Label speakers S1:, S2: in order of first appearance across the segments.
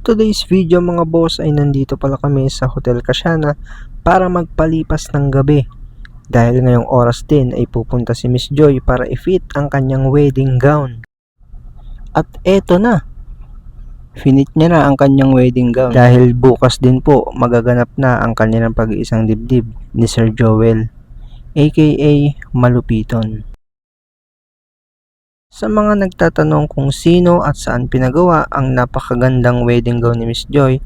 S1: Today's video mga boss ay nandito pala kami sa Hotel Kasiana para magpalipas ng gabi. Dahil ngayong oras din ay pupunta si Miss Joy para i-fit ang kanyang wedding gown. At eto na. Finit niya na ang kanyang wedding gown dahil bukas din po magaganap na ang kanilang pag-iisang dibdib ni Sir Joel aka Malupiton. Sa mga nagtatanong kung sino at saan pinagawa ang napakagandang wedding gown ni Miss Joy,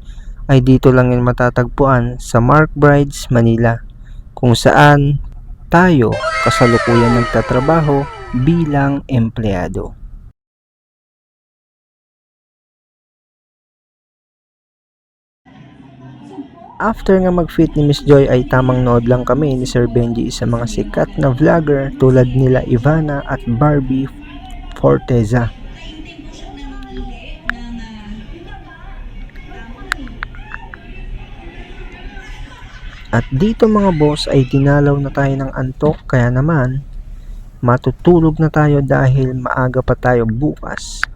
S1: ay dito lang yan matatagpuan sa Mark Brides, Manila, kung saan tayo kasalukuyan nagtatrabaho bilang empleyado. After nga mag-fit ni Miss Joy ay tamang nood lang kami ni Sir Benji sa mga sikat na vlogger tulad nila Ivana at Barbie Forteza. At dito mga boss ay dinalaw na tayo ng antok kaya naman matutulog na tayo dahil maaga pa tayo bukas.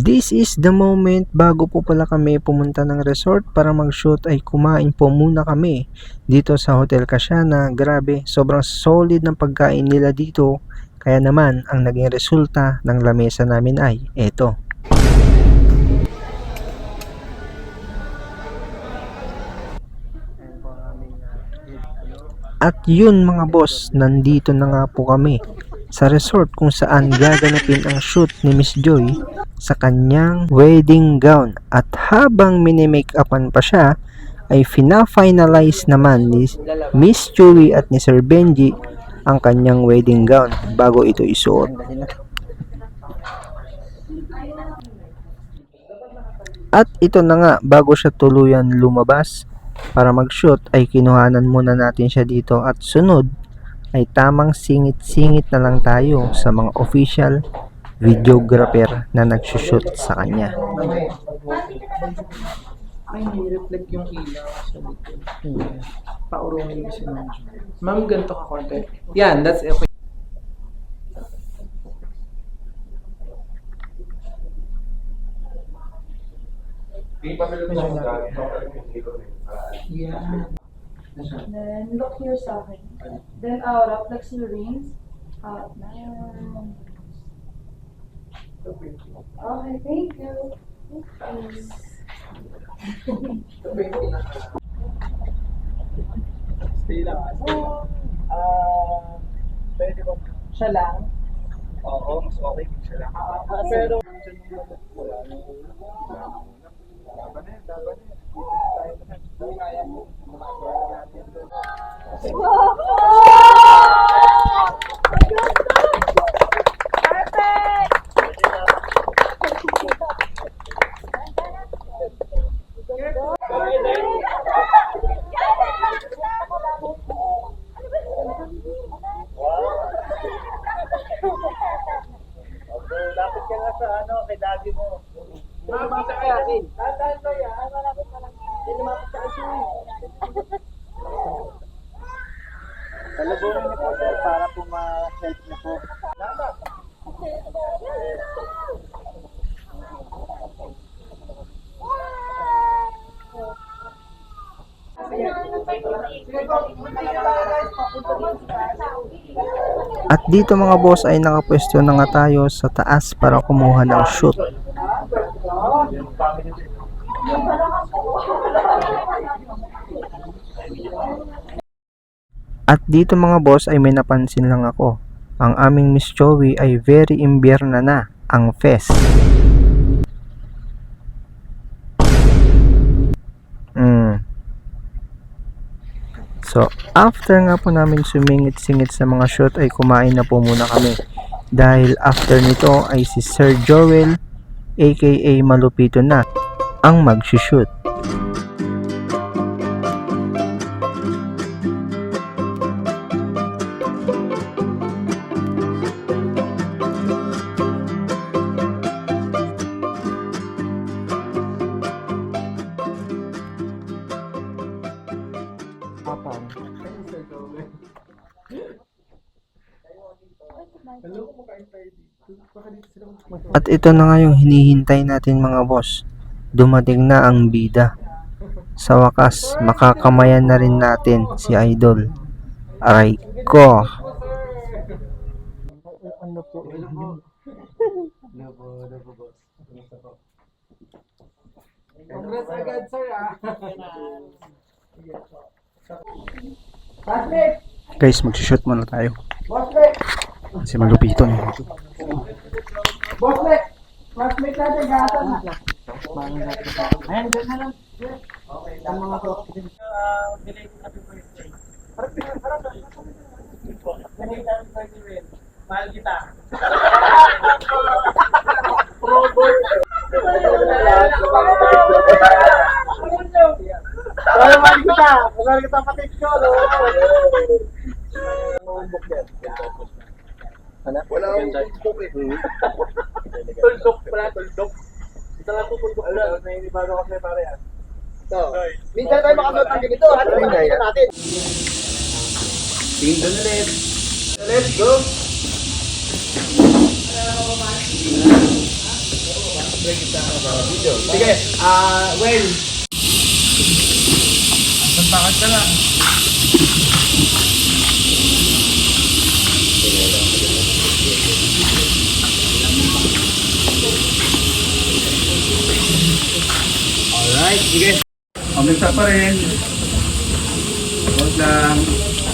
S1: This is the moment bago po pala kami pumunta ng resort para mag-shoot ay kumain po muna kami dito sa Hotel Kasiana. Grabe, sobrang solid ng pagkain nila dito. Kaya naman, ang naging resulta ng lamesa namin ay eto. At yun mga boss, nandito na nga po kami sa resort kung saan gaganapin ang shoot ni Miss Joy sa kanyang wedding gown. At habang minimake-upan pa siya, ay fina-finalize naman ni Miss Chewy at ni Sir Benji ang kanyang wedding gown bago ito isuot. At ito na nga, bago siya tuluyan lumabas para mag-shoot ay kinuhanan muna natin siya dito at sunod ay tamang singit-singit na lang tayo sa mga official videographer na nagsushoot sa kanya.
S2: Ay, reflect yung ilaw sa likod. Paurongin kasi medyo. Ma'am, ganito ka konti. Yan, that's okay. Yan.
S3: Then look here sa akin. Then aura, flex your rings. Out na. Okay, thank you.
S2: Stay lang. Ah, pwede ba? Siya lang? Oo, mas okay. Siya lang. pero, lapit ka nga sa ano, kay daddy mo. Lumapit ka kay akin. Tandaan ko yan. Malapit ka lang. Hindi lumapit ka kasi. Talabuhin niyo po sir para po ma-help niyo po. Dapat.
S1: At dito mga boss ay nakapwesto na nga tayo sa taas para kumuha ng shoot. At dito mga boss ay may napansin lang ako. Ang aming Miss Joey ay very imbierna na ang fest. So, after nga po namin sumingit-singit sa mga shoot ay kumain na po muna kami. Dahil after nito ay si Sir Joel aka Malupito na ang mag-shoot. Saan? At ito na nga yung hinihintay natin mga boss. Dumating na ang bida. Sa wakas, makakamayan na rin natin si Idol. Aray ko! Ano po?
S4: Congrats agad, sir, ah.
S5: Guys, mag-shoot muna tayo.
S4: Bossmate!
S5: Kasi malupiton.
S4: Bossmate! Natin, gata na. Ayan, dyan. Okay, ang mga to. Belated happy birthday. Kita. Kita. Mahal kita kapatid ko. no? Wala akong tuldok eh. Tuldok pala, tuldok. Isa lang tutuldok pala. Nainibago kasi pare ah. So, minsan tayo makanood ng ganito. Ano yung nakita natin? Tingin doon ulit. Let's go. Sige, ah, well. Bakit ka lang. Alright, sige.
S5: Umisa pa rin. Huwag lang.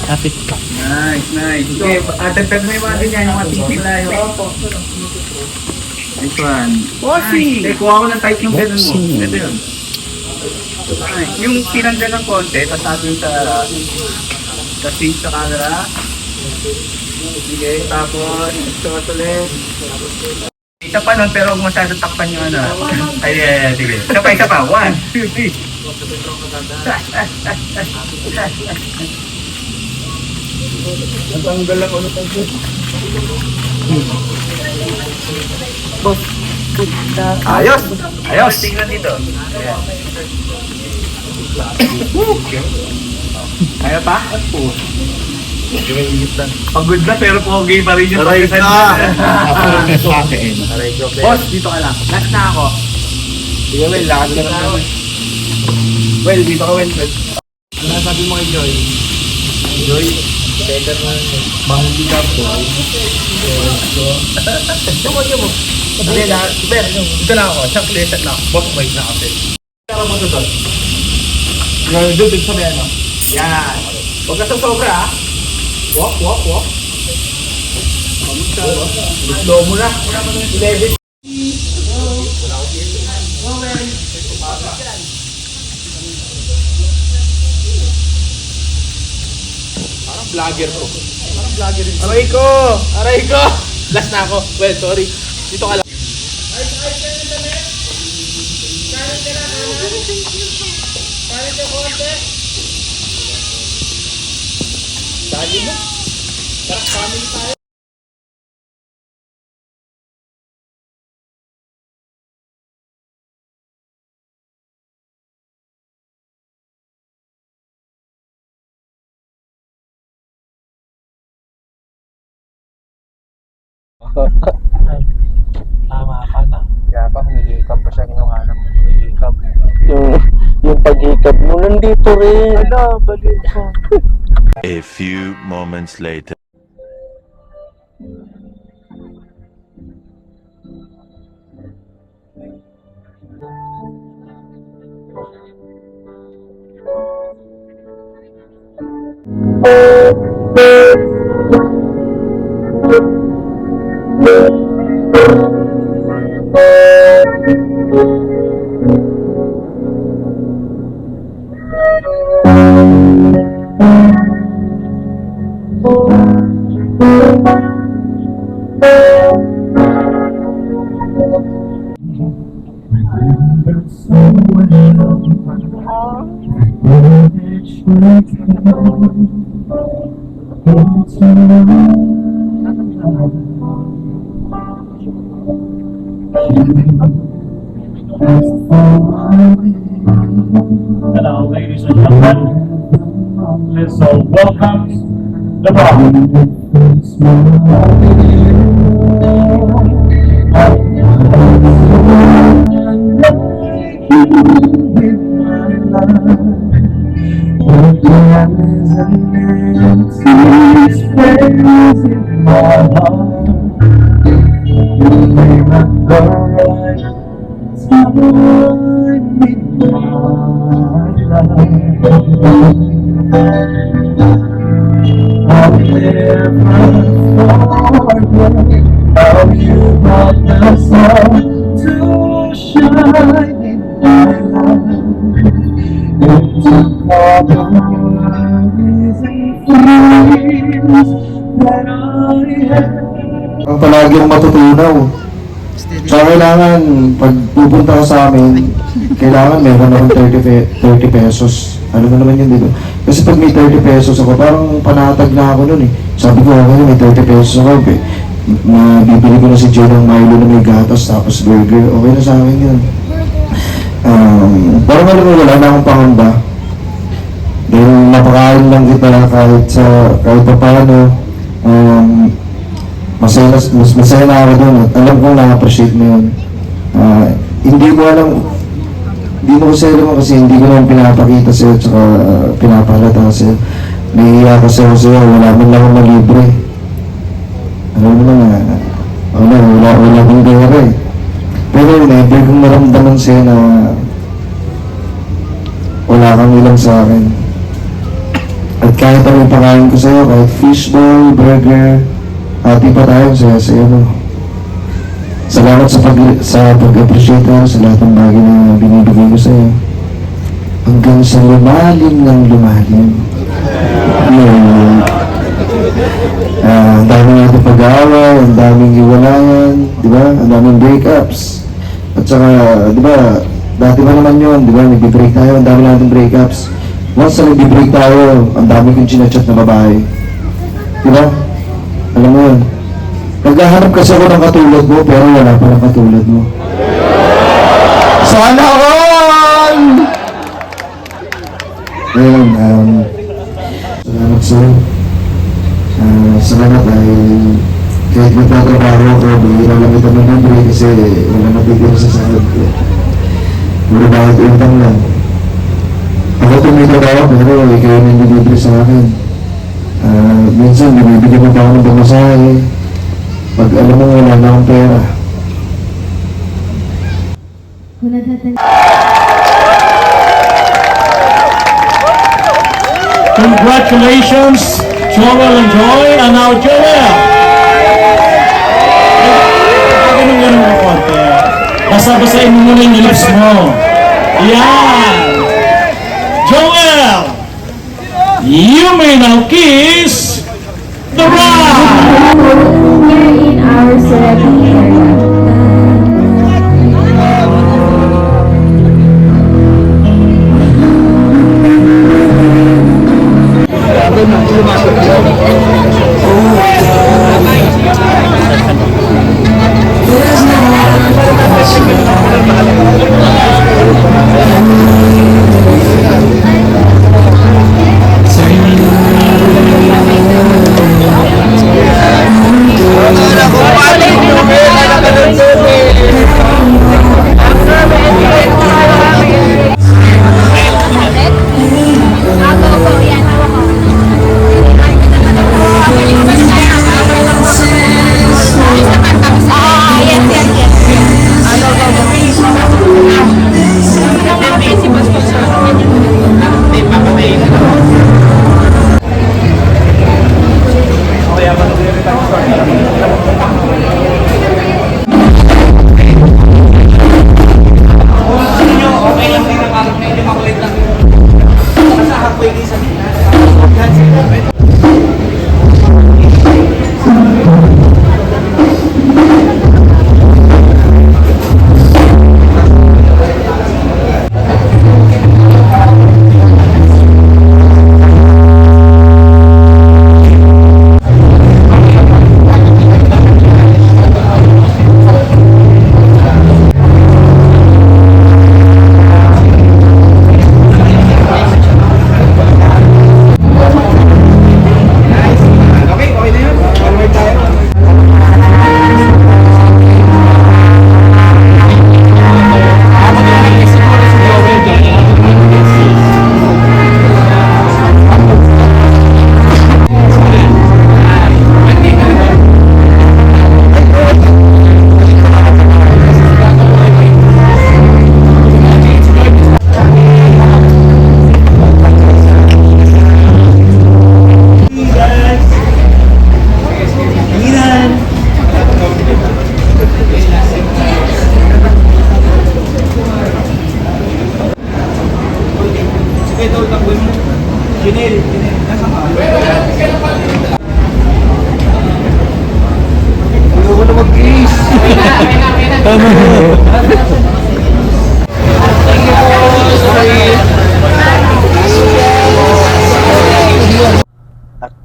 S1: Kapit ka.
S5: Nice, nice. Okay, atagtag mo yung mga ganyan, yung mga tipid na yun. Nice one.
S4: Bossy!
S5: Nice. Eh, kuha ko ng type yung ganun mo. Ito yun. Yung tinanggal ng konti, tapos natin sa kasi sa camera. Sige, tapos ito ulit. Isa pa nun, pero huwag masyado takpan yung ano. Ay, ay, ay, sige. Isa pa, isa pa. One, two, three.
S4: Natanggal ako na tayo.
S5: Ayos! Ayos! Tingnan dito. Kaya pa? Pagod na pero pogi pa rin yung
S4: Aray ka!
S5: niya.
S4: sa akin.
S5: Boss, dito ka lang. Last na ako.
S4: Sige, well, lakad ka na naman.
S5: Well, dito ka, Well.
S4: Ano sabi mo kay Joy? Joy, better na mahuli ka po. Tumagyo mo. Hindi na, super. Dito lang ako. Siyang cleset lang. Boss, wait na kasi. Pero mo to doon. Yung dudod sa ano. Yan. Huwag ka sa sobra ah. Walk, walk, walk. Slow mo na. 11. Parang vlogger ko. Parang vlogger rin. Aray ko! Aray ko! Last na ako. Well, sorry. Dito ka lang. Dali mo. Tara, family tayo. Tama ka na.
S1: Kaya pa, humihikab pa siya ginawa ng humihikab. Yung, yung paghikab mo, nandito rin. Ano, balik ko.
S6: A few moments later.
S7: Hello, ladies and gentlemen.
S2: Let's all welcome Time is an empty space in my heart. You remember right, someone I my life.
S7: Ang palagi ang matutunaw. Tsaka kailangan, pag pupunta ka sa amin, kailangan meron akong 30, pe- 30 pesos. Ano na naman yun dito? Kasi pag may 30 pesos ako, parang panatag na ako nun eh. Sabi ko, okay, may 30 pesos ako. Eh. Na bibili ko na si Jay ng Milo na may gatas tapos burger. Okay na sa akin yun. Um, parang alam mo, wala na akong pangamba. Dahil napakain lang kita kahit sa kahit pa paano. Um, masaya mas masaya na ako doon at alam kong na-appreciate mo yun. Ah, hindi ko alam, hindi mo kasi alam kasi hindi ko naman pinapakita sa'yo at saka uh, pinapahalata sa'yo. Nahihiya kasi ako sa'yo, wala man lang akong malibre. Alam mo na nga, wala, wala, wala akong pera eh. Pero never kong naramdaman sa'yo na wala kang ilang sa akin. At kahit anong pakain ko sa'yo, kahit fishball, burger, hati pa tayo sa sa'yo, no? Salamat sa pag sa pag-appreciate ha, sa lahat ng bagay na binibigay ko sa'yo. Hanggang sa lumalim ng lumalim. Yun. Ah, ang dami natin pag-aaway, ang daming iwalayan, di ba? Ang daming breakups. At saka, di ba, dati pa naman yun, di ba? Nagbe-break tayo, ang dami natin breakups. Once na nagbe-break tayo, ang dami kong chinachat na babae. Di ba? Alam mo yun. Naghahanap kasi ako ng katulad mo, pero wala palang katulad mo. Sana all! Ngayon, um, salamat sa'yo. Ah, salamat dahil kahit magtatrabaho ako, bihira lang kita ng libre kasi wala nabigyan sa sahod ko. Puro bakit utang lang. Ako tumitrabaho pero ikaw yung nililibre sa akin. Ah, minsan, binibigyan mo pa ako ng pamasahe. Pag alam mo wala na akong pera.
S2: Congratulations, Joel and Joy, and now Joel. Ganun ganun mo konti. Basa-basain mo muna yung lips mo. Yan. Joel, you may now kiss the bride.
S3: Here in our ceremony area.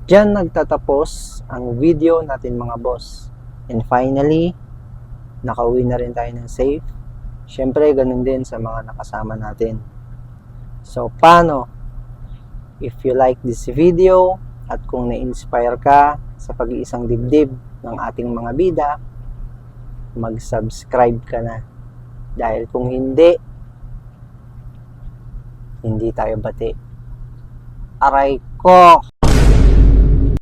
S1: At dyan nagtatapos ang video natin mga boss. And finally, nakauwi na rin tayo ng safe. Siyempre, ganun din sa mga nakasama natin. So, paano? If you like this video at kung na-inspire ka sa pag-iisang dibdib ng ating mga bida, mag-subscribe ka na. Dahil kung hindi, hindi tayo bati. Aray ko!